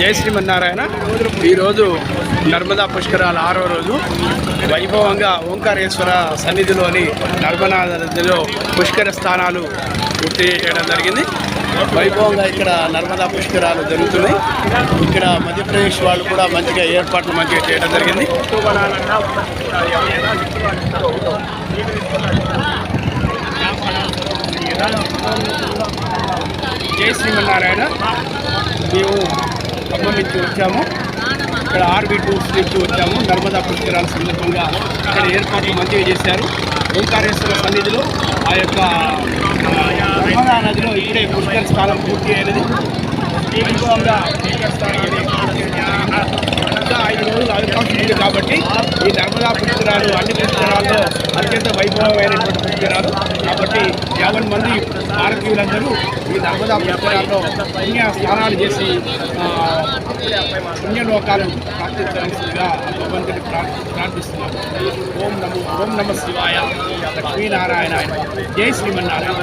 జై శ్రీమన్నారాయణ. ఈరోజు నర్మదా పుష్కరాల ఆరో రోజు వైభవంగా ఓంకారేశ్వర సన్నిధిలోని నర్మదా నదిలో పుష్కర స్థానాలు పూర్తి చేయడం జరిగింది. వైభవంగా ఇక్కడ నర్మదా పుష్కరాలు జరుగుతున్నాయి. ఇక్కడ మధ్యప్రదేశ్ వాళ్ళు కూడా మంచిగా ఏర్పాట్లు మంచిగా చేయడం జరిగింది. జై శ్రీమన్నారాయణ. మేము ఖమ్మం నుంచి వచ్చాము. ఇక్కడ ఆర్బీ టూర్స్ నుంచి వచ్చాము. నర్మదా పుష్కరాల సందర్భంగా ఇక్కడ ఏర్పాట్లు మంచిగా చేశారు. ఓంకారేశ్వర సన్నిధిలో ఆ యొక్క నర్మదా నదిలో ఇక్కడే పుష్కర స్థానం పూర్తి అయినది. ఈ విధంగా పుష్కర స్థానాన్ని కాబట్టి ఈ నర్మదా పుష్కరాలు అన్ని పుష్కరాల్లో అత్యంత వైభవమైనటువంటి పుష్కరాలు. కాబట్టి యాభై మంది భారతీయులందరూ ఈ నర్మదా పుష్కరాల్లో పుణ్య స్నానాలు చేసి ఆ, పుణ్యలోకాలు ప్రాప్తించవలసిందిగా భగవంతుని ప్రార్థిస్తున్నాము. ఓం నమో ఓం నమ శివాయ లక్ష్మీనారాయణ జై శ్రీమన్నారాయణ.